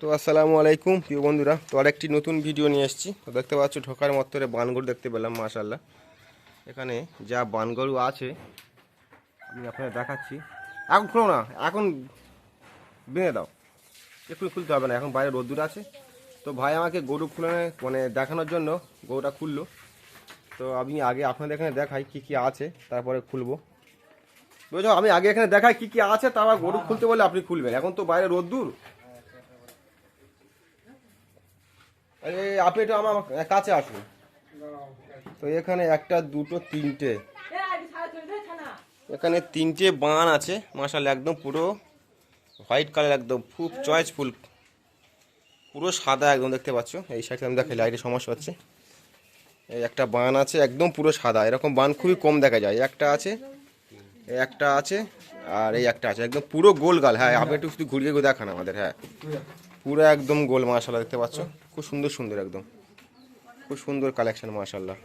তো আসসালামু আলাইকুম, প্রিয় বন্ধুরা। তো আরেকটি নতুন ভিডিও নিয়ে এসেছি। তো দেখতে পাচ্ছ, ঢোকার মত্তরে বানগরু দেখতে পেলাম মাশাল্লাহ এখানে যা বানগরু আছে, আমি আপনাদের দেখাচ্ছি। এখন খুলো না, এখন ভেঙে দাও। এক্ষুনি খুলতে হবে না, এখন বাইরে রোদ্দুর আছে। তো ভাই আমাকে গরু খুলে মানে দেখানোর জন্য গরুটা খুললো। তো আমি আগে আপনাদের এখানে দেখাই কি কি আছে, তারপরে খুলবো। বুঝছ, আমি আগে এখানে দেখাই কি কি আছে, তারপর গরু খুলতে বলে আপনি খুলবেন। এখন তো বাইরে রোদ্দুর আরে আপনি একটু আমার কাছে আসুন। তো এখানে একটা, দুটো, তিনটে। এখানে তিনটে বান আছে মাসাল একদম পুরো হোয়াইট কালার একদম, খুব চয়েসফুল। পুরো সাদা একদম দেখতে পাচ্ছ। এই সাইডে আমি দেখাই, লাইটের সমস্যা হচ্ছে। এই একটা বান আছে, একদম পুরো সাদা। এরকম বান খুবই কম দেখা যায়। একটা আছে একটা আছে, আর এই একটা আছে। একদম পুরো গোল গাল। হ্যাঁ আপনি একটু শুধু ঘুরিয়ে দেখান আমাদের হ্যাঁ। পুরো একদম গোল মাশাল্লাহ দেখতে পাচ্ছ। খুব সুন্দর সুন্দর একদম। খুব সুন্দর কালেকশন মাশাল্লাহ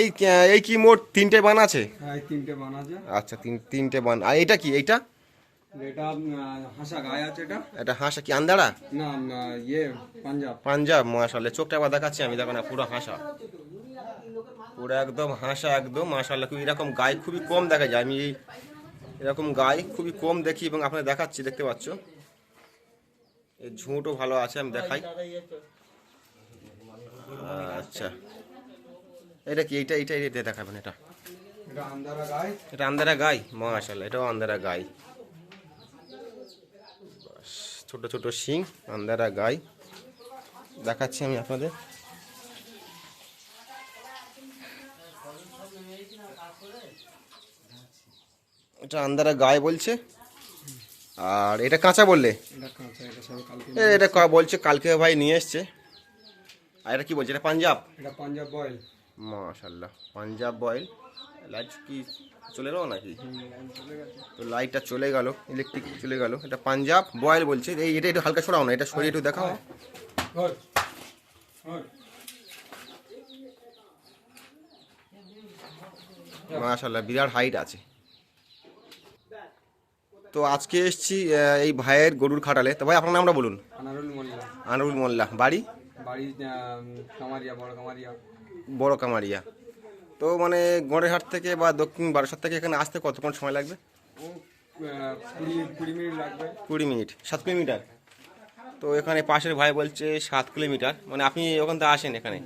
এই এই কি মোট তিনটে বান আছে? হ্যাঁ তিনটে বান আছে। আচ্ছা তিন তিনটে বান। আর এটা কি এইটা? এটা হাসা গায়ে আছে এটা। এটা হাঁসা কি আন্দাড়া না না, ইয়ে পাঞ্জাব। পাঞ্জাব মাশাল্লাহ চোখটা আবার দেখাচ্ছি আমি দেখো না পুরো হাঁসা। পুরো একদম হাঁসা একদম মাশাল্লাহ খুব এরকম গায়ে খুবই কম দেখা যায়। আমি এই এরকম গায়ে খুবই কম দেখি এবং আপনার দেখাচ্ছি দেখতে পাচ্ছ? এই ঝুঁটও ভালো আছে আমি দেখাই। আচ্ছা। এটা কি এইটা এইটা এটা দেখাবেন এটা। এটা আন্দারা এটা গাই? মাশাল্লাহ এটাও আন্দারা গাই। ছোট ছোট শিং আন্দারা গাই। দেখাচ্ছি আমি আপনাদের। এটা আন্দারা গায়ে বলছে। আর এটা কাঁচা বললে? এটা বলছে কালকে ভাই নিয়ে এসছে। আর এটা কি বলছে? এটা পাঞ্জাব? এটা পাঞ্জাব বয়েল। মাশাল্লাহ পাঞ্জাব বয়েল। লাইট কি চলে গেল নাকি? তো লাইটটা চলে গেল ইলেকট্রিক চলে গেল। এটা পাঞ্জাব বয়েল বলছে। এই এটা একটু হালকা ছড়াও না এটা সরিয়ে একটু দেখাও। মাশাল্লাহ বিরাট হাইট আছে। তো আজকে এসছি এই ভাইয়ের গরুর খাটালে। তো ভাই আপনার নামটা বলুন। আনারুল মোল্লা। বাড়ি? বাড়ি কামারিয়া বড় কামারিয়া। বড় কামারিয়া। তো মানে গড়েরহাট থেকে বা দক্ষিণ বারাসাত থেকে এখানে আসতে কতক্ষণ সময় লাগবে? কুড়ি মিনিট সাত কিলোমিটার। তো এখানে পাশের ভাই বলছে সাত কিলোমিটার। মানে আপনি ওখান থেকে আসেন এখানে?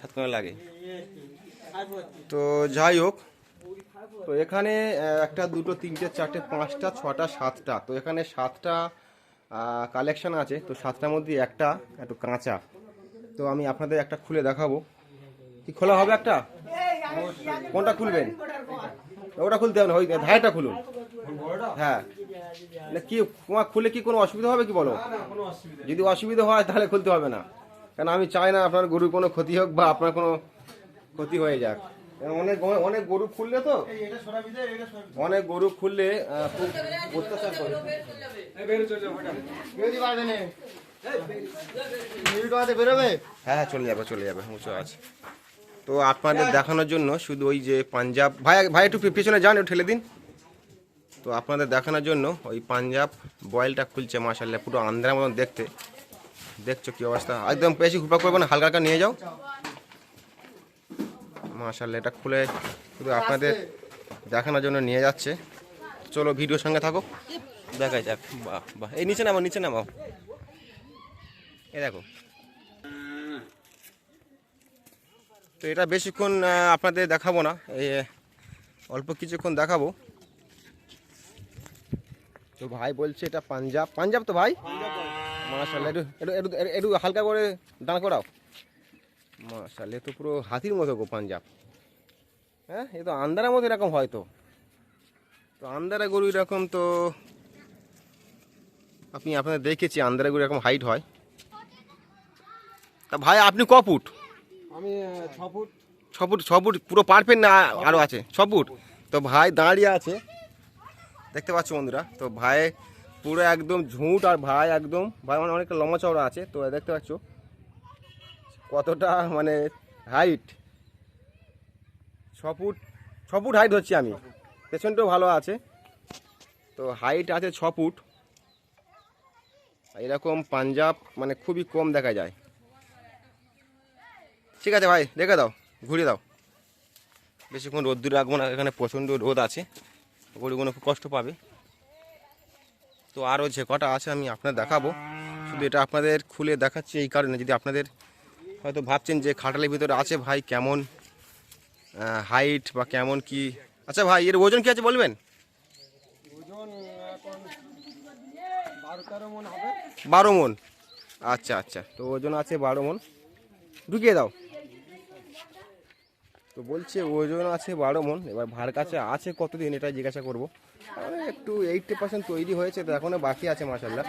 সাত কিলোমিটার লাগে। তো যাই হোক তো এখানে একটা দুটো তিনটে চারটে পাঁচটা ছটা সাতটা। তো এখানে সাতটা কালেকশন আছে। তো সাতটার মধ্যে একটা একটু কাঁচা। তো আমি আপনাদের একটা খুলে দেখাবো। কি খোলা হবে একটা? কোনটা খুলবেন? ওটা খুলতে হবে না ওই ধাইটা খুলুন। হ্যাঁ। না কি তোমার খুলে কি কোনো অসুবিধা হবে কি বলো? যদি অসুবিধা হয় তাহলে খুলতে হবে না। কারণ আমি চাই না আপনার গরুর কোনো ক্ষতি হোক বা আপনার কোনো ক্ষতি হয়ে যাক। অনেক অনেক গরু খুললে তো? অনেক গরু খুললে অত্যাচার করে। হ্যাঁ হ্যাঁ চলে যাবে চলে যাবে উঁচু আছে। তো আপনাদের দেখানোর জন্য শুধু ওই যে পাঞ্জাব ভাই ভাই একটু পিছনে যান ঠেলে দিন। তো আপনাদের দেখানোর জন্য ওই পাঞ্জাব বয়েলটা খুলছে মাসাল্লাহ পুরো আন্ধ্রার মতন দেখতে। দেখছ কি অবস্থা? একদম বেশি হুপা করবে না হালকা হালকা নিয়ে যাও। মাসাল্লাহ এটা খুলে শুধু আপনাদের দেখানোর জন্য নিয়ে যাচ্ছে। চলো ভিডিওর সঙ্গে থাকো দেখাই যাক বাহ বাহ। এই নিচে নামাও নিচে নামাও। এই দেখো। তো এটা বেশিক্ষণ আপনাদের দেখাবো না। এই অল্প কিছুক্ষণ দেখাবো। তো ভাই বলছে এটা পাঞ্জাব। পাঞ্জাব তো ভাই? মাশাল্লাহ একটু একটু একটু একটু হালকা করে দাঁড় করাও। মাশাল্লাহ এ তো পুরো হাতির মতো গো পাঞ্জাব হ্যাঁ এ তো আন্দারের মতো এরকম হয় তো। তো আন্দারা গরু এরকম তো আপনি আপনাদের দেখেছি আন্দারা গরু এরকম হাইট হয়। তা ভাই আপনি ক ফুট? আমি ছ ফুট। ছ ফুট ছ ফুট পুরো পারবেন না আরও আছে? ছ ফুট। তো ভাই দাঁড়িয়ে আছে। দেখতে পাচ্ছ বন্ধুরা তো ভাই পুরো একদম ঝুঁট আর ভাই একদম ভাই মানে অনেকটা লম্বা চওড়া আছে। তো দেখতে পাচ্ছ কতটা মানে হাইট ছ ফুট ছ ফুট হাইট হচ্ছে আমি। পেছনটাও ভালো আছে। তো হাইট আছে ছ ফুট। এরকম পাঞ্জাব মানে খুবই কম দেখা যায়। ঠিক আছে ভাই, দেখে দাও ঘুরে দাও। বেশিক্ষণ রোদ্দুর রাখব না, এখানে প্রচণ্ড রোদ আছে। গরুগুলো খুব কষ্ট পাবে। তো আরও যে কটা আছে আমি আপনার দেখাবো। শুধু এটা আপনাদের খুলে দেখাচ্ছি এই কারণে, যদি আপনাদের হয়তো ভাবছেন যে খাটালের ভিতরে আছে ভাই কেমন হাইট বা কেমন কি? আচ্ছা ভাই এর ওজন কি আছে বলবেন? ওজন বারো মন আচ্ছা আচ্ছা তো ওজন আছে বারো মন। ঢুকিয়ে দাও। তো বলছে ওজন আছে বারো মন এবার ভার কাছে আছে কতদিন এটা জিজ্ঞাসা করব। একটু এইটটি পার্সেন্ট তৈরি হয়েছে তো এখনও বাকি আছে মাসাল্লাহ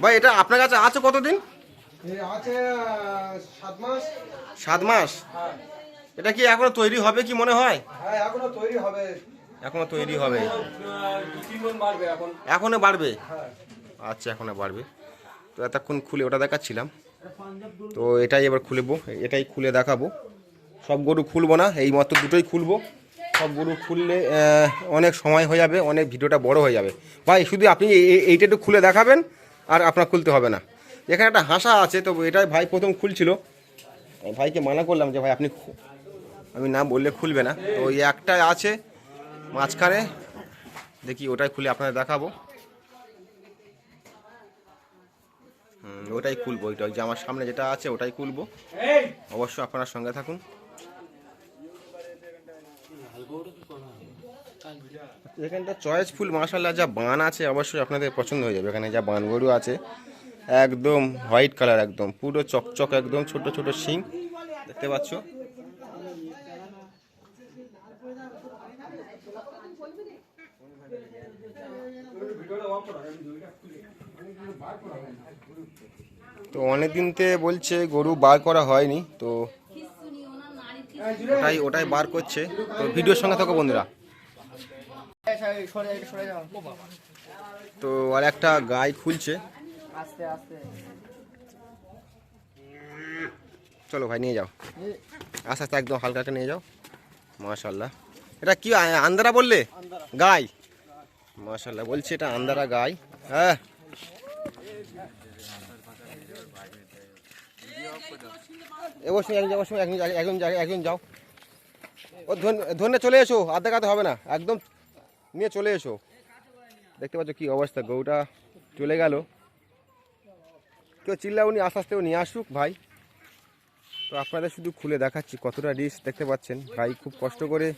ভাই এটা আপনার কাছে আছে কতদিন? সাত মাস। হ্যাঁ। এটা কি এখনও তৈরি হবে কি মনে হয়? হ্যাঁ এখনও তৈরি হবে। এখনও তৈরি হবে। এখনও বাড়বে হ্যাঁ। আচ্ছা এখনও বাড়বে। তো এতক্ষণ খুলে ওটা দেখাচ্ছিলাম। তো এটাই এবার খুলবো এটাই খুলে দেখাবো। সব গরু খুলবো না এই মাত্র দুটোই খুলবো। সব গরু খুললে অনেক সময় হয়ে যাবে অনেক ভিডিওটা বড় হয়ে যাবে। ভাই শুধু আপনি এই- এই- এইটা একটু খুলে দেখাবেন। আর আপনার খুলতে হবে না। এখানে একটা হাসা আছে, তো এটাই ভাই প্রথম খুলছিল। ভাইকে মানা করলাম যে, ভাই, আপনি আমি না বললে খুলবে না। তো ওই একটাই আছে মাঝখানে। দেখি ওটাই খুলে আপনাদের দেখাবো। ওটাই খুলবো, ওইটা ওই যে আমার সামনে যেটা আছে, ওটাই খুলবো। অবশ্যই আপনার সঙ্গে থাকুন। এখানটা চয়েস ফুল মার্শাল্লাহ যা বান আছে অবশ্যই আপনাদের পছন্দ হয়ে যাবে। এখানে যা বান গরু আছে, একদম হোয়াইট কালার একদম, পুরো চকচক একদম, ছোট ছোট শিং, দেখতে পাচ্ছ? তো অনেক দিনতে বলছে গরু বার করা হয়নি, তো ওটাই ওটাই বার করছে। তো ভিডিওর সঙ্গে থাকো বন্ধুরা। তো আর একটা গাই খুলছে। চলো ভাই, নিয়ে যাও। আস্তে আস্তে একদম হালকা একটা নিয়ে যাও। মাশাল্লাহ এটা কি আন্দারা বললে? গাই। মাশাল্লাহ বলছি এটা আন্দারা গাই। হ্যাঁ। অবশ্যই একজন যাওয়ার সময় যাও। ও, ধন- ধনে চলে এসো আধা কাতে হবে না। একদম নিয়ে চলে এসো। দেখতে পাচ্ছ কি অবস্থা গৌটা চলে গেল। কেউ চিল্লাউনি আস্তে আস্তে ও নিয়ে আসুক ভাই। তো আপনাদের শুধু খুলে দেখাচ্ছি কতটা রিস্ক দেখতে পাচ্ছেন। ভাই খুব কষ্ট করে,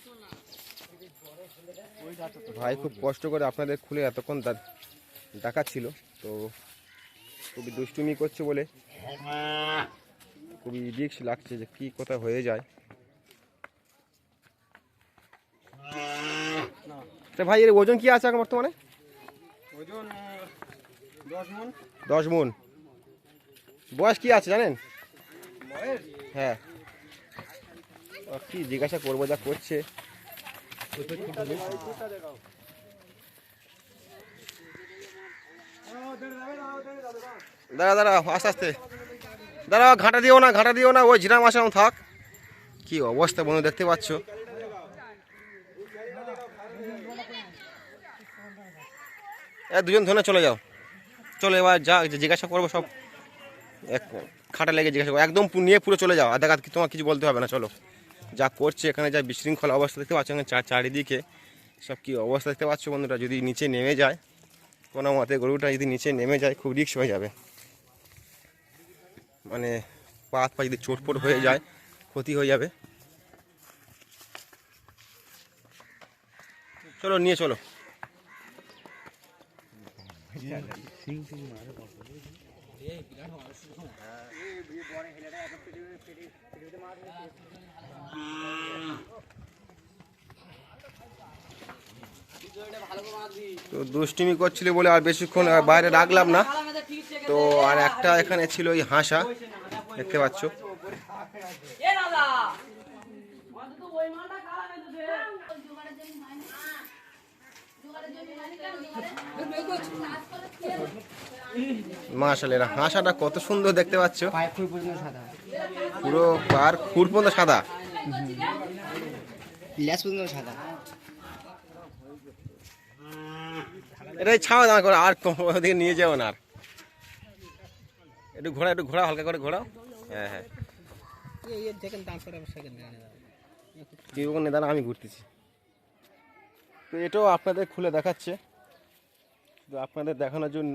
ভাই খুব কষ্ট করে আপনাদের খুলে এতক্ষণ দেখাচ্ছিল। তো খুবই দুষ্টুমি করছে বলে, খুবই রিস্ক লাগছে যে কি কোথায় হয়ে যায়। তা ভাই এর ওজন কি আছে এখন বর্তমানে? ওজন দশ মন। দশ মন। বয়স কি আছে জানেন? হ্যাঁ। কি জিজ্ঞাসা করব যা করছে। দাঁড়া দাঁড়া আস্তে আস্তে। দাঁড়া ঘাটা দিও না ঘাটা দিও না। ওই জিরা মাসে থাক। কি অবস্থা বন্ধু দেখতে পাচ্ছ। দুজন ধরে চলে যাও। চলো এবার যা জিজ্ঞাসা করব সব। এক খাটা লেগে জিজ্ঞাসা করব। একদম নিয়ে পুরো চলে যাও। আর দেখা তোমার কিছু বলতে হবে না, চলো। যা করছে এখানে, যা বিশৃঙ্খলা অবস্থা দেখতে পাচ্ছ, এখানে চারিদিকে সব কি অবস্থা দেখতে পাচ্ছ বন্ধুরা? যদি নিচে নেমে যায়, কোনো মতে গরুটা যদি নিচে নেমে যায়, খুব রিক্স হয়ে যাবে। মানে পা হাত পা যদি চোটপোট হয়ে যায়, ক্ষতি হয়ে যাবে। চলো, নিয়ে চলো। তো দুষ্টিমি করছিল বলে আর বেশিক্ষণ বাইরে রাখলাম না। তো আর একটা এখানে ছিল ওই হাঁসা, দেখতে পাচ্ছ এ দাদা অন্তত ওই মালটা কালা মেজে দে জোগাড়ের জন্য হয় না জোগাড়ের জন্য হয় না মাশাল এরা হাঁসাটা কত সুন্দর দেখতে পাচ্ছ। পুরো পার খুর পর্যন্ত সাদা। ল্যাস পর্যন্ত সাদা। এটাই ছাওয়া দাঁড়া করে আর ওদিকে নিয়ে যাও না আর। একটু ঘোরা একটু ঘোরা হালকা করে ঘোরাও। হ্যাঁ হ্যাঁ। দাঁড়া আমি ঘুরতেছি। তো এটাও আপনাদের খুলে দেখাচ্ছে। তো আপনাদের দেখানোর জন্য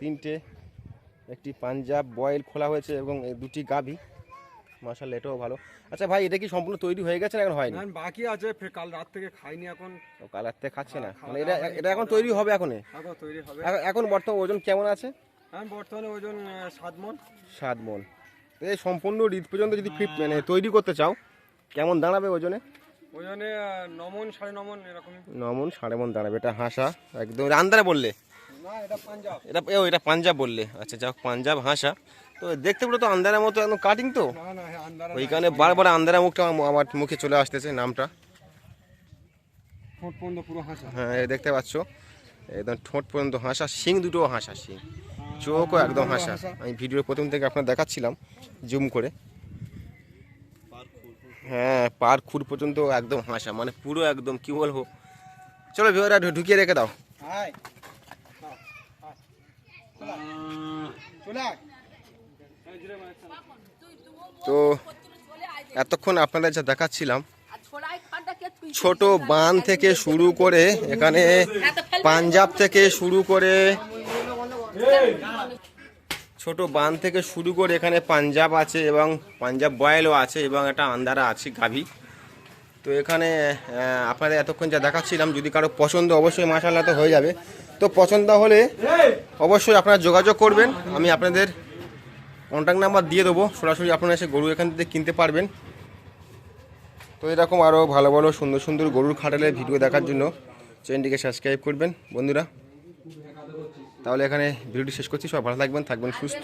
তিনটে একটি পাঞ্জাব বয়েল খোলা হয়েছে এবং এই দুটি গাভি। মাসাল এটাও ভালো। আচ্ছা ভাই এটা কি সম্পূর্ণ তৈরি হয়ে গেছে না এখন হয়নি? না, বাকি আছে কাল রাত থেকে খাইনি এখন। ও কালার থেকে খাচ্ছে না। মানে এটা এটা এখন তৈরি হবে এখন এখন তৈরি হবে। এখন বর্তমান ওজন কেমন আছে? এখন বর্তমানে ওজন সাত মন। সাত মন। এই সম্পূর্ণ ঈদ পর্যন্ত যদি ফিট মানে তৈরি করতে চাও কেমন দাঁড়াবে ওজনে? ওজনে আহ, ন মন সাড়ে ন মন এরকমই। ন মন সাড়ে মন দাঁড়াবে এটা হাসা। একদম আন্দারে বললে? না এটা পাঞ্জাব। এটা ও এটা পাঞ্জাব বললে। আচ্ছা যাক পাঞ্জাব হাসা। তো দেখতে পুরো তো আন্দারের মতো একদম কাটিং তো? হ্যাঁ ওইখানে বারবার আন্দারা মুখটা আমার- আমার মুখে চলে আসতেছে নামটা। ঠোঁট পর্যন্ত পুরো হাসা। হ্যাঁ দেখতে পাচ্ছ। একদম ঠোঁট পর্যন্ত হাসা শিং দুটো হাসা শিং। চোখও একদম হাসা। আমি ভিডিওর প্রথম থেকে আপনার দেখাচ্ছিলাম জুম করে। হ্যাঁ পার খুর পর্যন্ত একদম হাসা মানে পুরো একদম কি বলব? চলো ভিওরা ঢুকিয়ে রেখে দাও। তো এতক্ষণ আপনাদের যা দেখাচ্ছিলাম ছোট বান থেকে শুরু করে এখানে পাঞ্জাব থেকে শুরু করে ছোট বান থেকে শুরু করে এখানে পাঞ্জাব আছে এবং পাঞ্জাব বয়েলও আছে এবং একটা আন্দারা আছে, গাভী। তো এখানে আপনাদের এতক্ষণ যা দেখাচ্ছিলাম, যদি কারও পছন্দ, অবশ্যই মাসাল্লাহ তো হয়ে যাবে। তো পছন্দ হলে অবশ্যই আপনারা যোগাযোগ করবেন। আমি আপনাদের কন্ট্যাক্ট নাম্বার দিয়ে দেবো। সরাসরি আপনারা এসে গরু এখান থেকে কিনতে পারবেন। তো এরকম আরও ভালো ভালো সুন্দর সুন্দর গরুর খাটালের ভিডিও দেখার জন্য চ্যানেলটিকে সাবস্ক্রাইব করবেন। বন্ধুরা তাহলে এখানে ভিডিওটি শেষ করছি। সব ভালো থাকবেন থাকবেন সুস্থ।